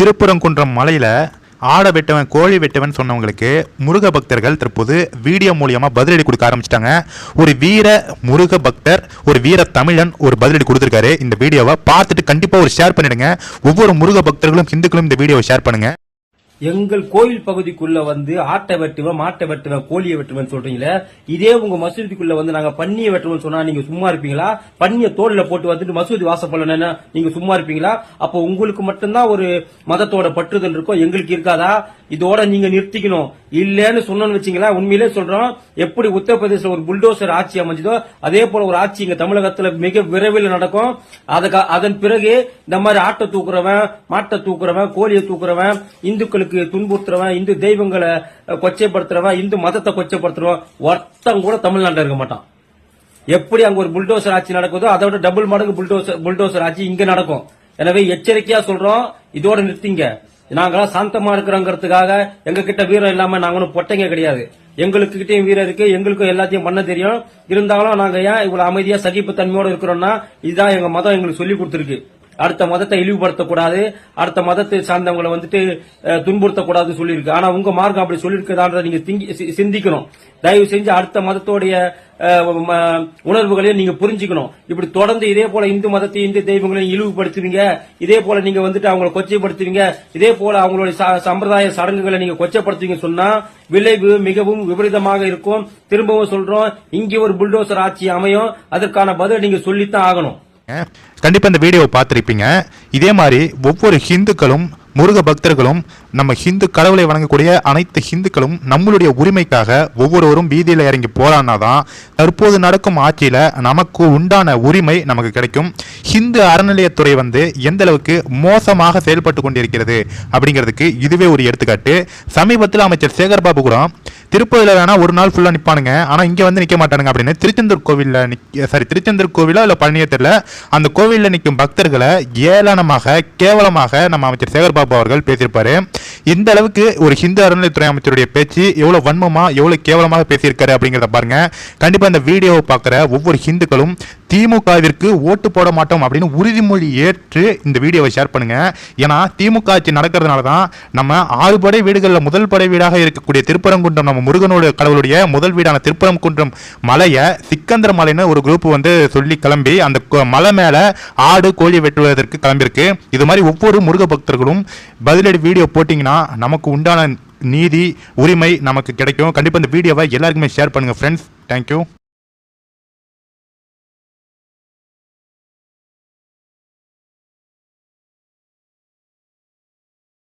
திருப்புறங்குன்றம் மலையில் ஆட வெட்டவன் கோழி வெட்டவன் சொன்னவங்களுக்கு முருக பக்தர்கள் தற்போது வீடியோ மூலியமாக பதிலடி கொடுக்க ஆரம்பிச்சிட்டாங்க. ஒரு வீர முருக பக்தர் ஒரு வீர தமிழன் ஒரு பதிலடி கொடுத்துருக்காரு. இந்த வீடியோவை பார்த்துட்டு கண்டிப்பாக ஒரு ஷேர் பண்ணிடுங்க. ஒவ்வொரு முருக பக்தர்களும் ஹிந்துக்களும் இந்த வீடியோவை ஷேர் பண்ணுங்கள் எங்கள் கோயில் பகுதிக்குள்ள வந்து ஆட்டை வெட்டுவேன் மாட்டை வெட்டுவேன் கோழியை வெட்டுவேன் சொல்றீங்களே? இதே உங்க மசூதிக்குள்ள வந்து நாங்க பன்னியை வெட்டுவோம் சொன்னா நீங்க சும்மா இருப்பீங்களா? பன்னிய தோல்ல போட்டு வந்துட்டு மசூதி வாசப்படலன்னா நீங்க சும்மா இருப்பீங்களா? அப்போ உங்களுக்கு மட்டும்தான் ஒரு மதத்தோட பற்றுதல் இருக்கும். எங்களுக்கு இருக்காதா? இதோட நீங்க நிறுத்திக்கணும். இல்லன்னு சொன்னோன்னு வச்சீங்களா உண்மையிலே சொல்றோம். எப்படி உத்தரப்பிரதேச ஒரு புல்டோசர் ஆட்சி அமைஞ்சதோ அதே போல ஒரு ஆட்சி இங்க தமிழகத்துல மிக விரைவில் நடக்கும். அதன் பிறகு இந்த மாதிரி ஆட்டை தூக்குறவன் மாட்டை தூக்குறவன் கோழியை தூக்குறவன் இந்துக்களுக்கு துன்புறுத்துறவன் இந்து தெய்வங்களை கொச்சைப்படுத்துறவன் இந்து மதத்தை கொச்சைப்படுத்துறவன் ஒருத்தன் கூட தமிழ்நாட்டில் இருக்க மாட்டான். எப்படி அங்க ஒரு புல்டோசர் ஆட்சி நடக்குதோ அதோட டபுள் மடங்கு புல்டோசர் புல்டோசர் ஆட்சி இங்க நடக்கும். எனவே எச்சரிக்கையா சொல்றோம் இதோட நிறுத்திங்க. நாங்களாம் சாந்தமா இருக்கிறோங்கிறதுக்காக எங்க கிட்ட வீரம் இல்லாம நாங்க ஒன்றும் பொட்டைங்க கிடையாது. எங்களுக்கு கிட்டயும் வீரம் இருக்கு எங்களுக்கும் எல்லாத்தையும் பண்ண தெரியும். இருந்தாலும் நாங்க ஏன் இவ்வளவு அமைதியா சகிப்பு தன்மையோட இருக்கிறோம்னா இதுதான் எங்க மதம் எங்களுக்கு சொல்லி கொடுத்துருக்கு. அடுத்த மதத்தை இழிவுபடுத்தக்கூடாது அடுத்த மதத்தை சார்ந்தவங்களை வந்துட்டு துன்புறுத்தக்கூடாதுன்னு சொல்லியிருக்கு. ஆனா உங்க மார்க்கம் அப்படி சொல்லியிருக்கதான்றத நீங்க சி- சிந்திக்கணும். தயவு செஞ்சு அடுத்த மதத்தோடைய உணர்வுகளையும் நீங்க புரிஞ்சுக்கணும். இப்படி தொடர்ந்து இதே போல இந்து மதத்தையும் இந்து தெய்வங்களையும் இழிவுபடுத்துவீங்க. இதே போல நீங்க வந்துட்டு அவங்களை கொச்சைப்படுத்துவீங்க. இதே போல அவங்களுடைய ச- சம்பிரதாய சடங்குகளை நீங்க கொச்சைப்படுத்துவீங்க சொன்னா விளைவு மிகவும் விபரீதமாக இருக்கும். திரும்பவும் சொல்றோம் இங்கே ஒரு புல்டோசர் ஆட்சி அமையும். அதற்கான பதில் நீங்க சொல்லித்தான் ஆகணும். கண்டிப்பாக இந்த வீடியோவை பார்த்துருப்பீங்க. இதே மாதிரி ஒவ்வொரு ஹிந்துக்களும் முருக பக்தர்களும் நம்ம ஹிந்து கடவுளை வணங்கக்கூடிய அனைத்து ஹிந்துக்களும் நம்மளுடைய உரிமைக்காக ஒவ்வொருவரும் வீதியில் இறங்கி போராடினாதான் தற்போது நடக்கும் ஆட்சியில் நமக்கு உண்டான உரிமை நமக்கு கிடைக்கும். ஹிந்து அறநிலையத்துறை வந்து எந்த அளவுக்கு மோசமாக செயல்பட்டு கொண்டிருக்கிறது அப்படிங்கிறதுக்கு இதுவே ஒரு எடுத்துக்காட்டு. சமீபத்தில் அமைச்சர் சேகர்பாபு கூட திருப்பதியில் வேணா ஒரு நாள் ஃபுல்லாக நிற்பானுங்க ஆனால் இங்கே வந்து நிற்க மாட்டானுங்க அப்படின்னு. திருச்செந்தூர் கோவிலில் நிக்க சாரி திருச்செந்தூர் கோவிலோ இல்லை பழனியோ தெரியல. அந்த கோவிலில் நிற்கும் பக்தர்களை ஏளனமாக கேவலமாக நம்ம அமைச்சர் சேகர்பாபு அவர்கள் பேசியிருப்பாரு. இந்த அளவுக்கு ஒரு ஹிந்து அறநிலையத்துறை அமைச்சருடைய பேச்சு எவ்வளோ வன்மமாக எவ்வளோ கேவலமாக பேசியிருக்காரு அப்படிங்கிறத பாருங்கள் கண்டிப்பாக இந்த வீடியோவை பார்க்குற ஒவ்வொரு ஹிந்துக்களும் திமுகவிற்கு ஓட்டு போட மாட்டோம் அப்படின்னு உறுதிமொழி ஏற்று இந்த வீடியோவை ஷேர் பண்ணுங்க. ஏன்னா திமுக ஆட்சி நடக்கிறதுனால தான் நம்ம ஆறு படை வீடுகளில் முதல் படை வீடாக இருக்கக்கூடிய திருப்பரங்குன்றம் நம்ம முருகனோட கடவுளுடைய முதல் வீடான திருப்பரங்குன்றம் மலையை சிக்கந்தர் மலைன்னு ஒரு குரூப் வந்து சொல்லி கிளம்பி அந்த மலை மேலே ஆடு கோழி வெட்டுவதற்கு கிளம்பியிருக்கு. இது மாதிரி ஒவ்வொரு முருக பக்தர்களும் பதிலடி வீடியோ போட்டிங்கன்னா நமக்கு உண்டான நீதி உரிமை நமக்கு கிடைக்கும். கண்டிப்பாக இந்த வீடியோவை எல்லாருக்குமே ஷேர் பண்ணுங்கள் ஃப்ரெண்ட்ஸ் தேங்க்யூ